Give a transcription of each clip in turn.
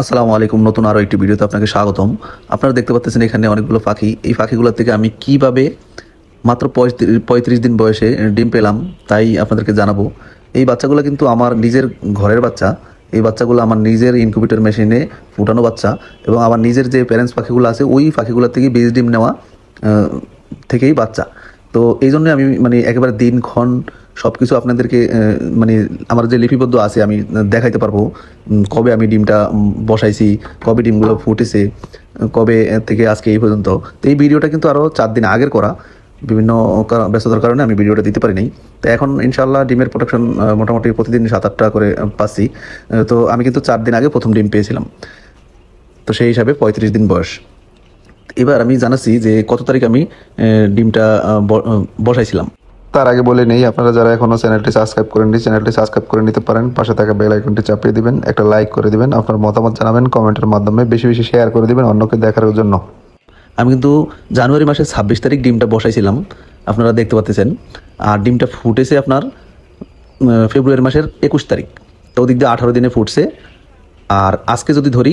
আসসালামু আলাইকুম। নতুন আরও একটি ভিডিওতে আপনাকে স্বাগতম। আপনারা দেখতে পাচ্ছেন এখানে অনেকগুলো পাখি। এই পাখিগুলোর থেকে আমি কীভাবে মাত্র পঁয়ত্রিশ দিন বয়সে ডিম পেলাম তাই আপনাদেরকে জানাব। এই বাচ্চাগুলো কিন্তু আমার নিজের ঘরের বাচ্চা। এই বাচ্চাগুলো আমার নিজের ইনকিউবেটর মেশিনে ফুটানো বাচ্চা এবং আমার নিজের যে প্যারেন্টস পাখিগুলো আছে, ওই পাখিগুলোর থেকে বীজ ডিম নেওয়া থেকেই বাচ্চা। তো এই জন্য আমি মানে একেবারে দিনক্ষণ সব কিছু আপনাদেরকে মানে আমার যে লিপিবদ্ধ আছে, আমি দেখাইতে পারব। কবে আমি ডিমটা বসাইছি, কবে ডিমগুলো ফুটেছে, কবে থেকে আজকে এই পর্যন্ত। তো এই ভিডিওটা কিন্তু আরও চার দিন আগের করা। বিভিন্ন ব্যস্ততার কারণে আমি ভিডিওটা দিতে পারিনি। তো এখন ইনশাল্লাহ ডিমের প্রোডাকশন মোটামুটি প্রতিদিন সাত আটটা করে পাচ্ছি। তো আমি কিন্তু চার দিন আগে প্রথম ডিম পেয়েছিলাম। তো সেই হিসাবে পঁয়ত্রিশ দিন বয়স। এবার আমি জানাচ্ছি যে কত তারিখ আমি ডিমটা বসাইছিলাম। তার আগে বলে নেই, আপনারা যারা এখনও চ্যানেলটি সাবস্ক্রাইব করেননি, চ্যানেলটি সাবস্ক্রাইব করে নিতে পারেন। পাশে থাকা বেল আইকনটি চাপিয়ে দিবেন, একটা লাইক করে দিবেন, আপনার মতামত জানাবেন, কমেন্টের মাধ্যমে বেশি বেশি শেয়ার করে দিবেন অন্যকে দেখার জন্য। আমি কিন্তু জানুয়ারি মাসের ছাব্বিশ তারিখ ডিমটা বসাইছিলাম, আপনারা দেখতে পাচ্ছেন। আর ডিমটা ফুটেছে আপনার ফেব্রুয়ারি মাসের একুশ তারিখ। তো ওদিক দিয়ে আঠারো দিনে ফুটছে। আর আজকে যদি ধরি,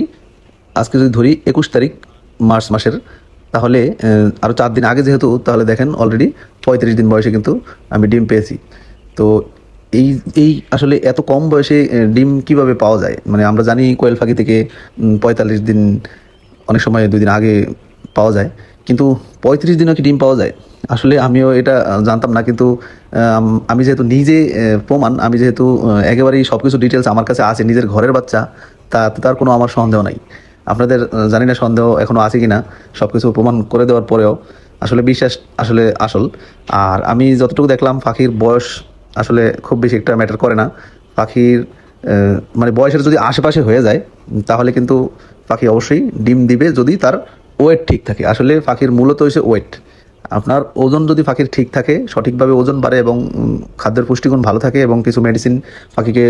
আজকে যদি ধরি একুশ তারিখ মার্চ মাসের তাহলে আরও চার দিন আগে যেহেতু, তাহলে দেখেন অলরেডি পঁয়ত্রিশ দিন বয়সে কিন্তু আমি ডিম পেয়েছি। তো এই এই আসলে এত কম বয়সে ডিম কীভাবে পাওয়া যায়? মানে আমরা জানি কোয়েল ফাঁকি থেকে পঁয়তাল্লিশ দিন, অনেক সময় দুই দিন আগে পাওয়া যায়। কিন্তু পঁয়ত্রিশ দিনও কি ডিম পাওয়া যায়? আসলে আমিও এটা জানতাম না, কিন্তু আমি যেহেতু নিজে প্রমাণ, আমি যেহেতু একেবারেই সব কিছু ডিটেলস আমার কাছে আছে, নিজের ঘরের বাচ্চা, তা, তার কোনো আমার সন্দেহ নাই। আপনাদের জানি না সন্দেহ এখনও আছে কি না সব কিছু প্রমাণ করে দেওয়ার পরেও আসলে বিশ্বাস আসলে আসল। আর আমি যতটুকু দেখলাম পাখির বয়স আসলে খুব বেশি একটা ম্যাটার করে না। পাখির মানে বয়সের যদি আশেপাশে হয়ে যায়, তাহলে কিন্তু পাখি অবশ্যই ডিম দিবে যদি তার ওয়েট ঠিক থাকে। আসলে পাখির মূলত হচ্ছে ওয়েট আপনার ওজন যদি পাখির ঠিক থাকে, সঠিকভাবে ওজন বাড়ে এবং খাদ্যের পুষ্টিগুণ ভালো থাকে এবং কিছু মেডিসিন পাখিকে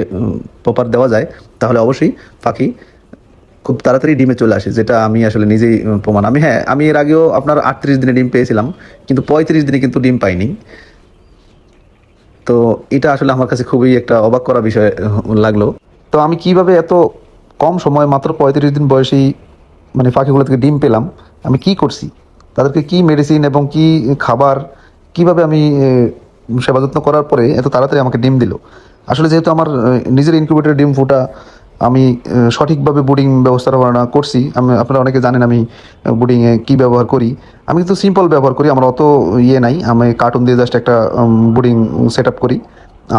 প্রপার দেওয়া যায়, তাহলে অবশ্যই পাখি খুব তাড়াতাড়ি ডিমে চলে আসে, যেটা আমি আসলে নিজেই প্রমাণ। আমি হ্যাঁ আমি এর আগেও আপনার আটত্রিশ দিনে ডিম পেয়েছিলাম, কিন্তু পঁয়ত্রিশ দিনে কিন্তু ডিম পাইনি। তো এটা আসলে আমার কাছে খুবই একটা অবাক করা বিষয় লাগল। তো আমি কীভাবে এত কম সময় মাত্র পঁয়ত্রিশ দিন বয়সেই মানে পাখিগুলো থেকে ডিম পেলাম, আমি কি করছি? তাদেরকে কি মেডিসিন এবং কি খাবার, কীভাবে আমি সেবা যত্ন করার পরে এত তাড়াতাড়ি আমাকে ডিম দিল? আসলে যেহেতু আমার নিজের ইনকিউবেটর ডিম ফুটা আমি সঠিকভাবে বুডিং ব্যবস্থাপনা করছি। আমি, আপনারা অনেকে জানেন আমি বুডিংয়ে কি ব্যবহার করি। আমি কিন্তু সিম্পল ব্যবহার করি, আমার অত ইয়ে নাই। আমি কার্টুন দিয়ে জাস্ট একটা বুডিং সেট আপ করি।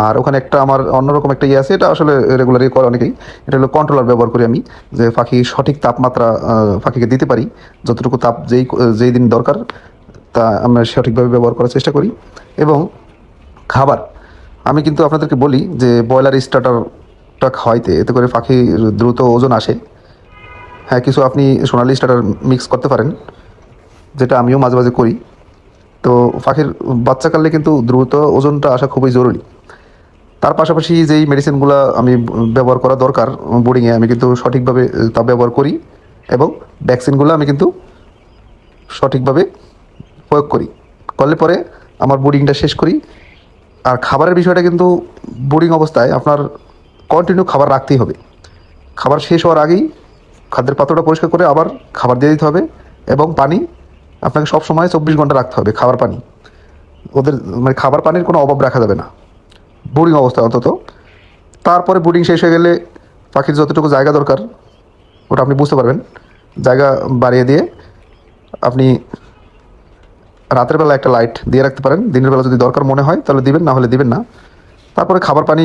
আর ওখানে একটা আমার অন্যরকম একটা ইয়ে আছে, এটা আসলে রেগুলারই করে অনেকেই। এটা হলো কন্ট্রোলার ব্যবহার করি আমি, যে পাখি সঠিক তাপমাত্রা পাখিকে দিতে পারি। যতটুকু তাপ যেই যেই দিন দরকার, তা আমরা সঠিকভাবে ব্যবহার করার চেষ্টা করি। এবং খাবার, আমি কিন্তু আপনাদেরকে বলি যে ব্রয়লার স্টার্টারটা খাওয়াইতে এতে করে পাখি দ্রুত ওজন আসে। হ্যাঁ কিছু আপনি সোনালি স্টার্টার মিক্স করতে পারেন, যেটা আমিও মাঝে মাঝে করি। তো পাখির বাচ্চাকালে কিন্তু দ্রুত ওজনটা আসা খুবই জরুরি। তার পাশাপাশি যেই মেডিসিনগুলো আমি ব্যবহার করা দরকার, বোর্ডিংয়ে আমি কিন্তু সঠিকভাবে তা ব্যবহার করি এবং ভ্যাকসিনগুলো আমি কিন্তু সঠিকভাবে প্রয়োগ করি। করলে পরে আমার বোর্ডিংটা শেষ করি। আর খাবারের বিষয়টা কিন্তু বোর্ডিং অবস্থায় আপনার কন্টিনিউ খাবার রাখতেই হবে। খাবার শেষ হওয়ার আগেই খাদ্যের পাত্রটা পরিষ্কার করে আবার খাবার দিয়ে দিতে হবে এবং পানি আপনাকে সব সময় চব্বিশ ঘণ্টা রাখতে হবে, খাবার পানি। ওদের মানে খাবার পানির কোনো অভাব রাখা যাবে না। বোর্ডিং অবস্থায় অন্তত। তারপরে বোর্ডিং শেষ হয়ে গেলে পাখির যতটুকু জায়গা দরকার, ওটা আপনি বুঝতে পারবেন। জায়গা বাড়িয়ে দিয়ে আপনি রাতের বেলা একটা লাইট দিয়ে রাখতে পারেন। দিনের বেলা যদি দরকার মনে হয়, তাহলে দিবেন, না হলে দিবেন না। তারপরে খাবার পানি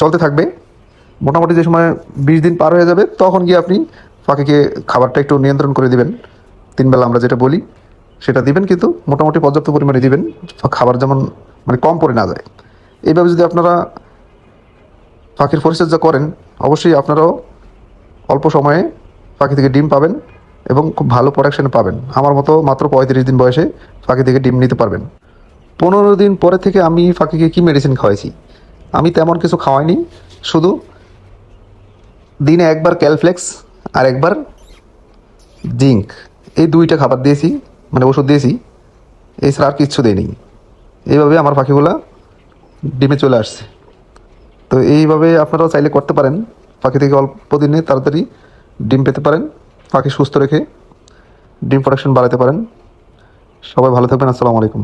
চলতে থাকবে। মোটামুটি যে সময় বিশ দিন পার হয়ে যাবে, তখন গিয়ে আপনি পাখিকে খাবারটা একটু নিয়ন্ত্রণ করে দিবেন। তিনবেলা আমরা যেটা বলি, সেটা দিবেন কিন্তু মোটামুটি পর্যাপ্ত পরিমাণে দিবেন, খাবার যেমন মানে কম পড়ে না যায়। এইভাবে যদি আপনারা পাখির পরিচর্যা করেন, অবশ্যই আপনারাও অল্প সময়ে পাখি থেকে ডিম পাবেন এবং খুব ভালো প্রোডাকশন পাবেন। আমার মতো মাত্র পঁয়ত্রিশ দিন বয়সে পাখি থেকে ডিম নিতে পারবেন। পনেরো দিন পরে থেকে আমি পাখিকে কি মেডিসিন খাওয়াইছি? আমি তেমন কিছু খাওয়াইনি, শুধু দিনে একবার ক্যালফ্লেক্স আর একবার জিঙ্ক। এই দুইটা খাবার দিয়েছি মানে ওষুধ দিয়েছি, এছাড়া আর কিচ্ছু দেয়নি এইভাবে আমার পাখিগুলো ডিমে চলে আসছে। তো এইভাবে আপনারাও চাইলে করতে পারেন। পাখি থেকে অল্প দিনে তাড়াতাড়ি ডিম পেতে পারেন। পাখি সুস্থ রেখে ডিম প্রোডাকশন বাড়াতে পারেন। সবাই ভালো থাকবেন। আসসালামু আলাইকুম।